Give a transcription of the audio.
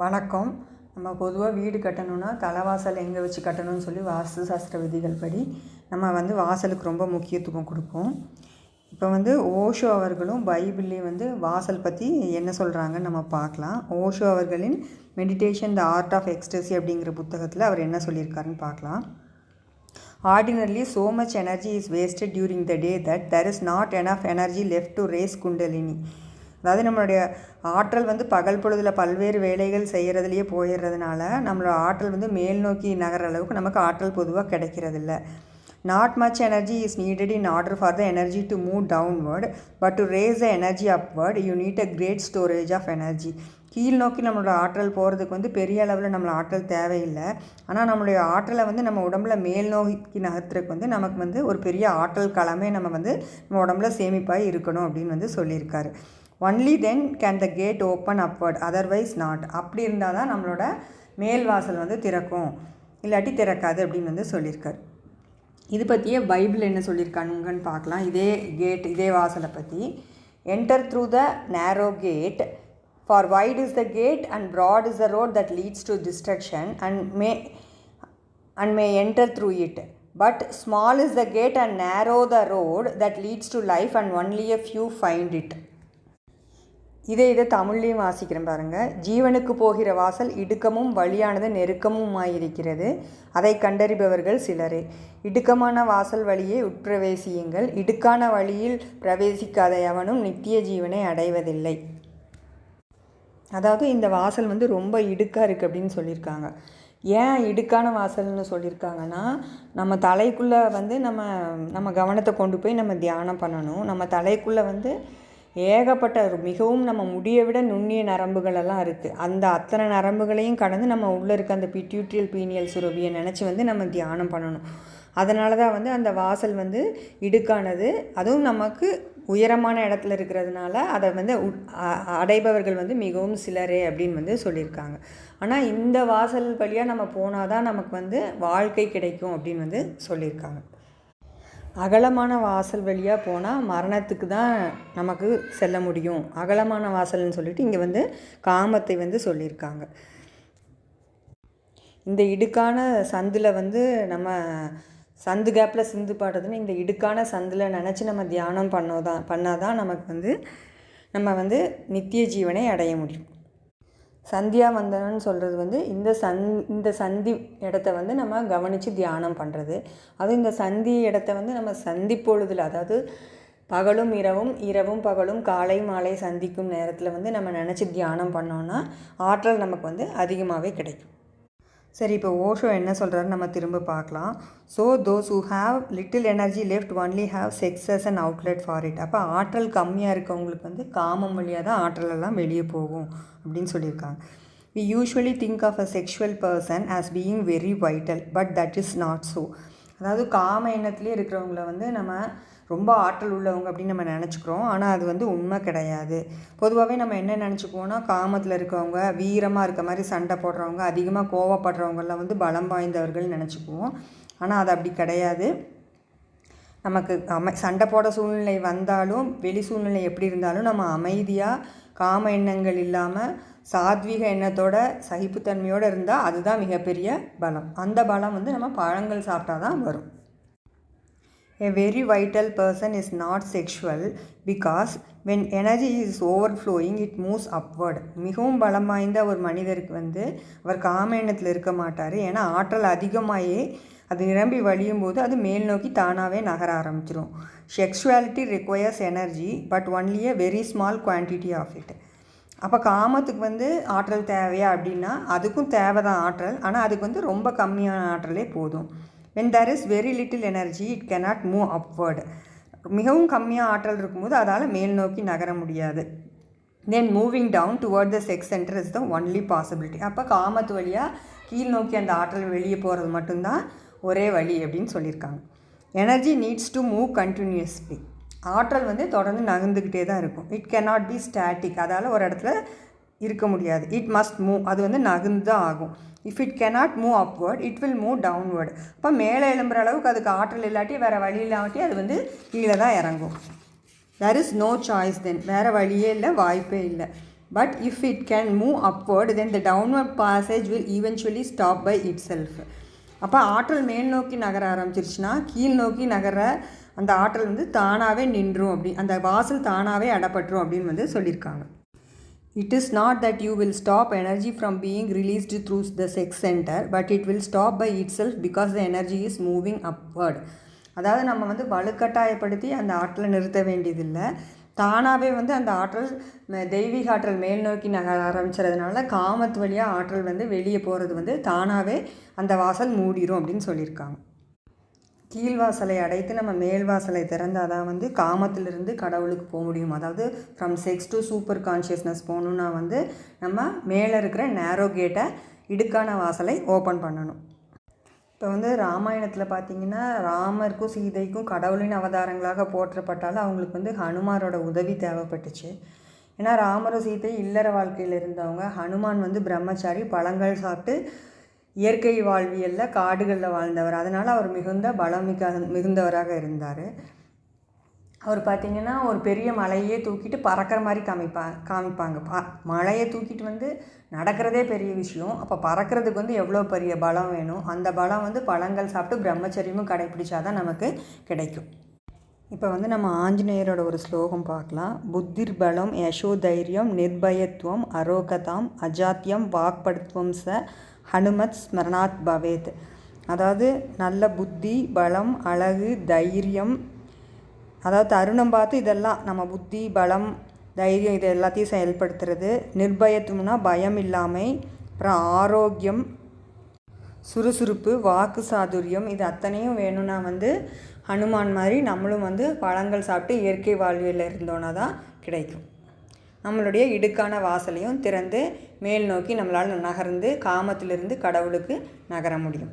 வணக்கம். நம்ம பொதுவாக வீடு கட்டணும்னா தலைவாசல் எங்கே வச்சு கட்டணும்னு சொல்லி வாஸ்து சாஸ்திர விதிகள் படி நம்ம வந்து வாசலுக்கு ரொம்ப முக்கியத்துவம் கொடுப்போம். இப்போ வந்து ஓஷோ அவர்களும் பைபிள்லேயும் வந்து வாசல் பற்றி என்ன சொல்கிறாங்கன்னு நம்ம பார்க்கலாம். ஓஷோ அவர்களின் meditation the art of ecstasy அப்படிங்கிற புத்தகத்தில் அவர் என்ன சொல்லியிருக்காருன்னு பார்க்கலாம். Ordinarily so much energy is wasted during the day that there is not enough energy left to raise kundalini. அதாவது நம்மளுடைய ஆற்றல் வந்து பகல் பொழுதில் பல்வேறு வேலைகள் செய்கிறதுலையே போயிடுறதுனால நம்மளோட ஆற்றல் வந்து மேல் நோக்கி நகர அளவுக்கு நமக்கு ஆற்றல் பொதுவாக கிடைக்கிறதில்ல. Not much energy is needed in order for the energy to move downward but to raise the energy upward you need a great storage of energy கீழ் நோக்கி நம்மளோட ஆற்றல் போகிறதுக்கு வந்து பெரிய அளவில் நம்மளோட ஆற்றல் தேவையில்லை. ஆனால் நம்மளுடைய ஆற்றலை வந்து நம்ம உடம்புல மேல் நோக்கி நகர்த்துறதுக்கு வந்து நமக்கு வந்து ஒரு பெரிய ஆற்றல் களமே நம்ம வந்து நம்ம உடம்புல சேமிப்பாக இருக்கணும் அப்படின்னு வந்து சொல்லியிருக்காரு. Only then can the gate open upward otherwise not அப்படி இருந்தால் தான் நம்மளோட மேல் வாசல் வந்து திறக்கும். இல்லாட்டி திறக்காது அப்படின்னு வந்து சொல்லியிருக்காரு. இது பற்றியே பைபிள் என்ன சொல்லியிருக்கானுங்கன்னு பார்க்கலாம். இதே கேட் இதே வாசலை பற்றி enter through the narrow gate for wide is the gate and broad is the road that leads to destruction and many and many enter through it but small is the gate and narrow the road that leads to life and only a few find it இதே இதை தமிழ்லேயும் வாசிக்கிறேன் பாருங்கள் ஜீவனுக்கு போகிற வாசல் இடுக்கமும் வழியானது நெருக்கமுமாயிருக்கிறது. அதை கண்டறிபவர்கள் சிலரே. இடுக்கமான வாசல் வழியே உட்பிரவேசியுங்கள். இடுக்கான வழியில் பிரவேசிக்காத எவனும் நித்திய ஜீவனை அடைவதில்லை. அதாவது இந்த வாசல் வந்து ரொம்ப இடுக்காக இருக்குது அப்படின்னு சொல்லியிருக்காங்க. ஏன் இடுக்கான வாசல்னு சொல்லியிருக்காங்கன்னா நம்ம தலைக்குள்ளே வந்து நம்ம நம்ம கவனத்தை கொண்டு போய் நம்ம தியானம் பண்ணணும். நம்ம தலைக்குள்ளே வந்து ஏகப்பட்ட மிகவும் நம்ம முடியை விட நுண்ணிய நரம்புகளெல்லாம் இருக்குது அந்த அத்தனை நரம்புகளையும் கடந்து நம்ம உள்ளே இருக்க அந்த பிட்யூட்ரியல் பீனியல் சுரபியை நினச்சி வந்து நம்ம தியானம் பண்ணணும். அதனால தான் வந்து அந்த வாசல் வந்து இடுக்கானது. அதுவும் நமக்கு உயரமான இடத்துல இருக்கிறதுனால அதை வந்து உட்- அ- அடைபவர்கள் வந்து மிகவும் சிலரே அப்படின்னு வந்து சொல்லியிருக்காங்க. ஆனால் இந்த வாசல் வழியாக நம்ம போனால் தான் நமக்கு வந்து வாழ்க்கை கிடைக்கும் அப்படின்னு வந்து சொல்லியிருக்காங்க. அகலமான வாசல் வழியாக போனால் மரணத்துக்கு தான் நமக்கு செல்ல முடியும். அகலமான வாசல்னு சொல்லிட்டு இங்கே வந்து காமத்தை வந்து சொல்லியிருக்காங்க. இந்த இடுக்கான சந்தில் வந்து நம்ம சந்து கேப்பில் சிந்து பாடுறதுன்னு இந்த இடுக்கான சந்தில் நினச்சி நம்ம தியானம் பண்ணோதான் பண்ணால் தான் நமக்கு வந்து நம்ம வந்து நித்திய ஜீவனை அடைய முடியும். சந்தியாவந்தனம்னு சொல்கிறது வந்து இந்த சந் இந்த சந்தி இடத்த வந்து நம்ம கவனித்து தியானம் பண்ணுறது அதுவும் இந்த சந்தி இடத்த வந்து நம்ம சந்தி பொழுதில் அதாவது பகலும் இரவும் இரவும் பகலும் காலை மாலை சந்திக்கும் நேரத்தில் வந்து நம்ம நினச்சி தியானம் பண்ணோன்னா ஆற்றல் நமக்கு வந்து அதிகமாகவே கிடைக்கும். சரி இப்போ ஓஷோ என்ன சொல்கிறாரு நம்ம திரும்ப பார்க்கலாம். So those who have little energy left only have sex and outlet for it அப்போ ஆற்றல் கம்மியாக இருக்கவங்களுக்கு வந்து காமம் வழியாக தான் ஆற்றலெல்லாம் வெளியே போகும் அப்படின்னு சொல்லியிருக்காங்க. We usually think of a sexual person as being very vital but that is not so அதாவது காம எண்ணத்துலேயே இருக்கிறவங்கள வந்து நம்ம ரொம்ப ஆற்றல் உள்ளவங்க அப்படின்னு நம்ம நினச்சிக்கிறோம். ஆனால் அது வந்து உண்மை கிடையாது. பொதுவாகவே நம்ம என்ன நினச்சிக்குவோம்னா காமத்தில் இருக்கவங்க வீரமாக இருக்க மாதிரி சண்டை போடுறவங்க அதிகமாக கோவப்படுறவங்கெல்லாம் வந்து பலம் வாய்ந்தவர்கள் நினச்சிக்குவோம். ஆனால் அது அப்படி கிடையாது. நமக்கு அமை சண்டை போட சூழ்நிலை வந்தாலும் வெளி சூழ்நிலை எப்படி இருந்தாலும் நம்ம அமைதியாக காம எண்ணங்கள் இல்லாமல் சாத்வீக எண்ணத்தோட சகிப்புத்தன்மையோடு இருந்தால் அதுதான் மிகப்பெரிய பலம். அந்த பலம் வந்து நம்ம பழங்கள் சாப்பிட்டா தான் வரும். A very vital person is not sexual because when energy is overflowing it moves upward. மிகவும் பலம் வாய்ந்த ஒரு மனிதருக்கு வந்து அவர் காம எண்ணத்தில் இருக்க மாட்டார். ஏன்னா ஆற்றல் அதிகமாகவே அது நிரம்பி வழியும் போது அது மேல் நோக்கி தானாகவே நகர ஆரம்பிச்சிடும் sexuality requires energy but only a very small quantity of it அப்போ காமத்துக்கு வந்து ஆற்றல் தேவையா அப்படின்னா அதுக்கும் தேவை தான் ஆற்றல். ஆனால் அதுக்கு வந்து ரொம்ப கம்மியான ஆற்றலே போதும். When there is very little energy it cannot move upward மிகவும் கம்மியாக ஆற்றல் இருக்கும்போது அதால் மேல் நோக்கி நகர முடியாது. Then moving down toward the sex center is the only possibility அப்போ காமத்து வழியாக கீழ் நோக்கி அந்த ஆற்றல் வெளியே போகிறது மட்டும்தான் ஒரே வழி அப்படின்னு சொல்லியிருக்காங்க. Energy needs to move continuously ஆற்றல் வந்து தொடர்ந்து நகர்ந்துக்கிட்டே தான் இருக்கும். இட் கேனாட் பி ஸ்டாட்டிக் அதால் ஒரு இடத்துல இருக்க முடியாது. இட் மஸ்ட் மூவ் அது வந்து நகர்ந்து தான் ஆகும். If it cannot move upward it will move downward அப்போ மேலே எழும்புற அளவுக்கு அதுக்கு ஆற்றல் இல்லாட்டி வேறு வழி இல்லாட்டி அது வந்து கீழே தான் இறங்கும். There is no choice then வேறு வழியே இல்லை வாய்ப்பே இல்லை. But if it can move upward then the downward passage will eventually stop by itself அப்போ ஆற்றல் மேல் நோக்கி நகர ஆரம்பிச்சிருச்சுன்னா கீழ் நோக்கி நகர அந்த ஆற்றல் வந்து தானாகவே நின்றும் அப்படி அந்த வாசல் தானாகவே அடப்பட்டுரும் அப்படின்னு வந்து சொல்லியிருக்காங்க. It is not that you will stop energy from being released through the sex center, but it will stop by itself because the energy is moving upward. அதாவது நம்ம வந்து வலுக்கட்டாயப்படுத்தி அந்த ஆற்றலை நிறுத்த வேண்டியதில்லை தானாகவே வந்து அந்த ஆற்றல் தெய்வீக ஆற்றல் மேல் நோக்கி நகர ஆரம்பிச்சதுனால காமத்து வழியாக ஆற்றல் வந்து வெளியே போகிறது வந்து தானாகவே அந்த வாசல் மூடிரும் அப்படின்னு சொல்லியிருக்காங்க கீழ்வாசலை அடைத்து நம்ம மேல் வாசலை திறந்தால் தான் வந்து காமத்திலிருந்து கடவுளுக்கு போக முடியும். அதாவது from sex to super consciousness போகணுன்னா வந்து நம்ம மேலே இருக்கிற நேரோ கேட்டை இடுக்கான வாசலை ஓப்பன் பண்ணணும். இப்போ வந்து ராமாயணத்தில் பார்த்தீங்கன்னா ராமருக்கும் சீதைக்கும் கடவுளின் அவதாரங்களாக போற்றப்பட்டாலும் அவங்களுக்கு வந்து ஹனுமாரோட உதவி தேவைப்பட்டுச்சு. ஏன்னா ராமரும் சீதை இல்லற வாழ்க்கையில் இருந்தவங்க. ஹனுமான் வந்து பிரம்மச்சாரி பழங்கள் சாப்பிட்டு இயற்கை வாழ்வியலில் காடுகளில் வாழ்ந்தவர். அதனால் அவர் மிகுந்த பலம் மிக மிகுந்தவராக இருந்தார். அவர் பார்த்திங்கன்னா ஒரு பெரிய மலையே தூக்கிட்டு பறக்கிற மாதிரி காமிப்பா காமிப்பாங்க. பா மலையை தூக்கிட்டு வந்து நடக்கிறதே பெரிய விஷயம். அப்போ பறக்கிறதுக்கு வந்து எவ்வளோ பெரிய பலம் வேணும்? அந்த பலம் வந்து பழங்கள் சாப்பிட்டு பிரம்மச்சரியமும் கடைப்பிடிச்சாதான் நமக்கு கிடைக்கும். இப்போ வந்து நம்ம ஆஞ்சநேயரோட ஒரு ஸ்லோகம் பார்க்கலாம். புத்திர் பலம் யசோ தைரியம் நிர்பயத்துவம் அரோகதாம் அஜாத்தியம் வாக்படுத்துவம் ச ஹனுமத் ஸ்மரணாத் பவேத். அதாவது நல்ல புத்தி பலம் அழகு தைரியம். அதாவது தருணம் பார்த்து இதெல்லாம் நம்ம புத்தி பலம் தைரியம் இது எல்லாத்தையும் செயல்படுத்துறது. நிர்பயத்துவம்னா பயம் இல்லாமை அப்புறம் ஆரோக்கியம் சுறுசுறுப்பு வாக்கு சாதுரியம். இது அத்தனையும் வேணும்னா வந்து ஹனுமான் மாதிரி நம்மளும் வந்து பழங்கள் சாப்பிட்டு இயற்கை வாழ்வியலில் இருந்தோன்னா தான் கிடைக்கும். நம்மளுடைய இடுக்கான வாசலையும் திறந்து மேல் நோக்கி நம்மளால் நகர்ந்து காமத்திலிருந்து கடவுளுக்கு நகர முடியும்.